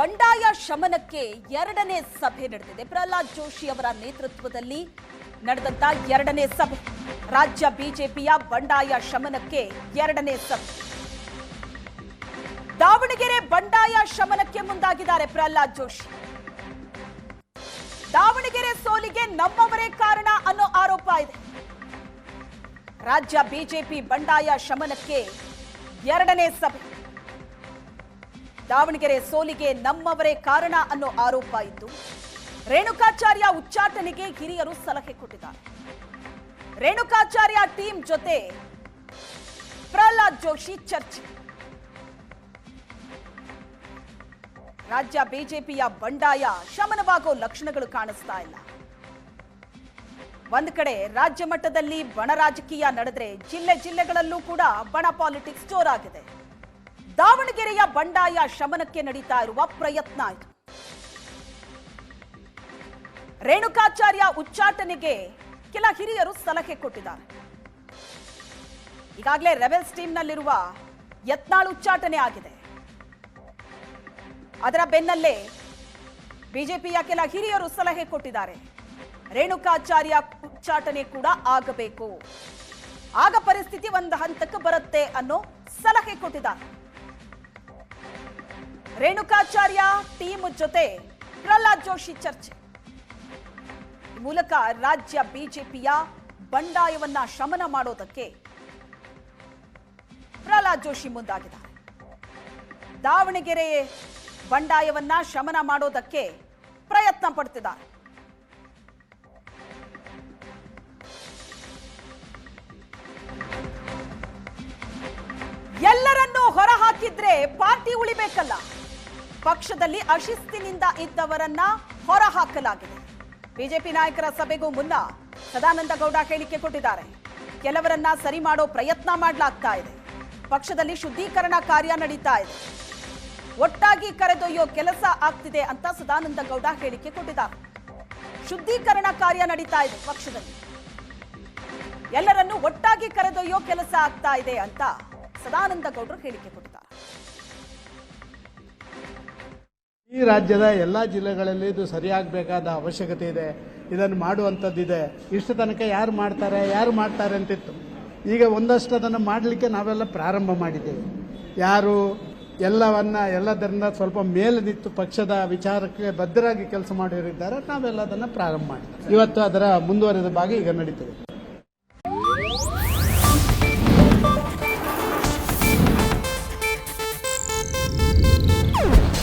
ಬಂಡಾಯ ಶಮನಕ್ಕೆ ಎರಡನೇ ಸಭೆ ನಡೆದಿದೆ. ಪ್ರಹ್ಲಾದ್ ಜೋಶಿ ಅವರ ನೇತೃತ್ವದಲ್ಲಿ ನಡೆದಂತ ಎರಡನೇ ಸಭೆ. ರಾಜ್ಯ ಬಿಜೆಪಿಯ ಬಂಡಾಯ ಶಮನಕ್ಕೆ ಎರಡನೇ ಸಭೆ. ದಾವಣಗೆರೆ ಬಂಡಾಯ ಶಮನಕ್ಕೆ ಮುಂದಾಗಿದ್ದಾರೆ ಪ್ರಹ್ಲಾದ್ ಜೋಶಿ. ದಾವಣಗೆರೆ ಸೋಲಿಗೆ ನಮ್ಮವರೇ ಕಾರಣ ಅನ್ನೋ ಆರೋಪ ಇದೆ. ರಾಜ್ಯ ಬಿಜೆಪಿ ಬಂಡಾಯ ಶಮನಕ್ಕೆ ಎರಡನೇ ಸಭೆ. ದಾವಣಗೆರೆ ಸೋಲಿಗೆ ನಮ್ಮವರೇ ಕಾರಣ ಅನ್ನೋ ಆರೋಪ ಇದ್ದು, ರೇಣುಕಾಚಾರ್ಯ ಉಚ್ಚಾಟನೆಗೆ ಹಿರಿಯರು ಸಲಹೆ ಕೊಟ್ಟಿದ್ದಾರೆ. ರೇಣುಕಾಚಾರ್ಯ ಟೀಮ್ ಜೊತೆ ಪ್ರಹ್ಲಾದ್ ಜೋಶಿ ಚರ್ಚೆ. ರಾಜ್ಯ ಬಿಜೆಪಿಯ ಬಂಡಾಯ ಶಮನವಾಗೋ ಲಕ್ಷಣಗಳು ಕಾಣಿಸ್ತಾ ಇಲ್ಲ. ಒಂದ್ ಕಡೆ ರಾಜ್ಯ ಮಟ್ಟದಲ್ಲಿ ಬಣ ರಾಜಕೀಯ ನಡೆದ್ರೆ ಜಿಲ್ಲೆ ಜಿಲ್ಲೆಗಳಲ್ಲೂ ಕೂಡ ಬಣ ಪಾಲಿಟಿಕ್ಸ್ ಜೋರಾಗಿದೆ. ದಾವಣಗೆರೆಯ ಬಂಡಾಯ ಶಮನಕ್ಕೆ ನಡೀತಾ ಇರುವ ಪ್ರಯತ್ನ. ಇದು ರೇಣುಕಾಚಾರ್ಯ ಉಚ್ಚಾಟನೆಗೆ ಕೆಲ ಹಿರಿಯರು ಸಲಹೆ ಕೊಟ್ಟಿದ್ದಾರೆ. ಈಗಾಗಲೇ ರೆಬೆಲ್ಸ್ ಟೀಮ್ನಲ್ಲಿರುವ ಯತ್ನಾಳ್ ಉಚ್ಚಾಟನೆ ಆಗಿದೆ. ಅದರ ಬೆನ್ನಲ್ಲೇ ಬಿಜೆಪಿಯ ಕೆಲ ಹಿರಿಯರು ಸಲಹೆ ಕೊಟ್ಟಿದ್ದಾರೆ. ರೇಣುಕಾಚಾರ್ಯ ಉಚ್ಚಾಟನೆ ಕೂಡ ಆಗಬೇಕು. ಆಗ ಪರಿಸ್ಥಿತಿ ಒಂದು ಹಂತಕ್ಕೆ ಬರುತ್ತೆ ಅನ್ನೋ ಸಲಹೆ ಕೊಟ್ಟಿದ್ದಾರೆ. ರೇಣುಕಾಚಾರ್ಯ ಟೀಮ್ ಜೊತೆ ಪ್ರಹ್ಲಾದ್ ಜೋಶಿ ಚರ್ಚೆ. ಮೂಲಕ ರಾಜ್ಯ ಬಿಜೆಪಿಯ ಬಂಡಾಯವನ್ನ ಶಮನ ಮಾಡೋದಕ್ಕೆ ಪ್ರಹ್ಲಾದ್ ಜೋಶಿ ಮುಂದಾಗಿದ್ದಾರೆ. ದಾವಣಗೆರೆ ಬಂಡಾಯವನ್ನ ಶಮನ ಮಾಡೋದಕ್ಕೆ ಪ್ರಯತ್ನ ಪಡ್ತಿದ್ದಾರೆ. ಎಲ್ಲರನ್ನೂ ಹೊರಹಾಕಿದ್ರೆ ಪಾರ್ಟಿ ಉಳಿಬೇಕಲ್ಲ. ಪಕ್ಷದಲ್ಲಿ ಅಶಿಸ್ತಿನಿಂದ ಇದ್ದವರನ್ನ ಹೊರಹಾಕಲಾಗಿದೆ. ಬಿಜೆಪಿ ನಾಯಕರ ಸಭೆಗೂ ಮುನ್ನ ಸದಾನಂದ ಗೌಡ ಹೇಳಿಕೆ ಕೊಟ್ಟಿದ್ದಾರೆ. ಕೆಲವರನ್ನ ಸರಿ ಮಾಡೋ ಪ್ರಯತ್ನ ಮಾಡಲಾಗ್ತಾ ಇದೆ. ಪಕ್ಷದಲ್ಲಿ ಶುದ್ಧೀಕರಣ ಕಾರ್ಯ ನಡೀತಾ ಇದೆ. ಒಟ್ಟಾಗಿ ಕರೆದೊಯ್ಯೋ ಕೆಲಸ ಆಗ್ತಿದೆ ಅಂತ ಸದಾನಂದ ಗೌಡ ಹೇಳಿಕೆ ಕೊಟ್ಟಿದ್ದಾರೆ. ಶುದ್ಧೀಕರಣ ಕಾರ್ಯ ನಡೀತಾ ಇದೆ ಪಕ್ಷದಲ್ಲಿ. ಎಲ್ಲರನ್ನೂ ಒಟ್ಟಾಗಿ ಕರೆದೊಯ್ಯೋ ಕೆಲಸ ಆಗ್ತಾ ಇದೆ ಅಂತ ಸದಾನಂದ ಗೌಡರು ಹೇಳಿಕೆ ಕೊಟ್ಟಿದ್ದಾರೆ. ಈ ರಾಜ್ಯದ ಎಲ್ಲ ಜಿಲ್ಲೆಗಳಲ್ಲಿ ಇದು ಸರಿಯಾಗಬೇಕಾದ ಅವಶ್ಯಕತೆ ಇದೆ. ಇದನ್ನು ಮಾಡುವಂಥದ್ದಿದೆ. ಇಷ್ಟು ತನಕ ಯಾರು ಮಾಡ್ತಾರೆ ಯಾರು ಮಾಡ್ತಾರೆ ಅಂತಿತ್ತು. ಈಗ ಒಂದಷ್ಟು ಅದನ್ನು ಮಾಡಲಿಕ್ಕೆ ನಾವೆಲ್ಲ ಪ್ರಾರಂಭ ಮಾಡಿದ್ದೇವೆ. ಯಾರು ಎಲ್ಲವನ್ನ, ಎಲ್ಲದರಿಂದ ಸ್ವಲ್ಪ ಮೇಲೆ ನಿಂತು ಪಕ್ಷದ ವಿಚಾರಕ್ಕೆ ಬದ್ಧರಾಗಿ ಕೆಲಸ ಮಾಡಿರಿದ್ದಾರೆ ನಾವೆಲ್ಲ ಅದನ್ನು ಪ್ರಾರಂಭ ಮಾಡಿದ್ದೇವೆ. ಇವತ್ತು ಅದರ ಮುಂದುವರೆದ ಭಾಗ ಈಗ ನಡೀತದೆ.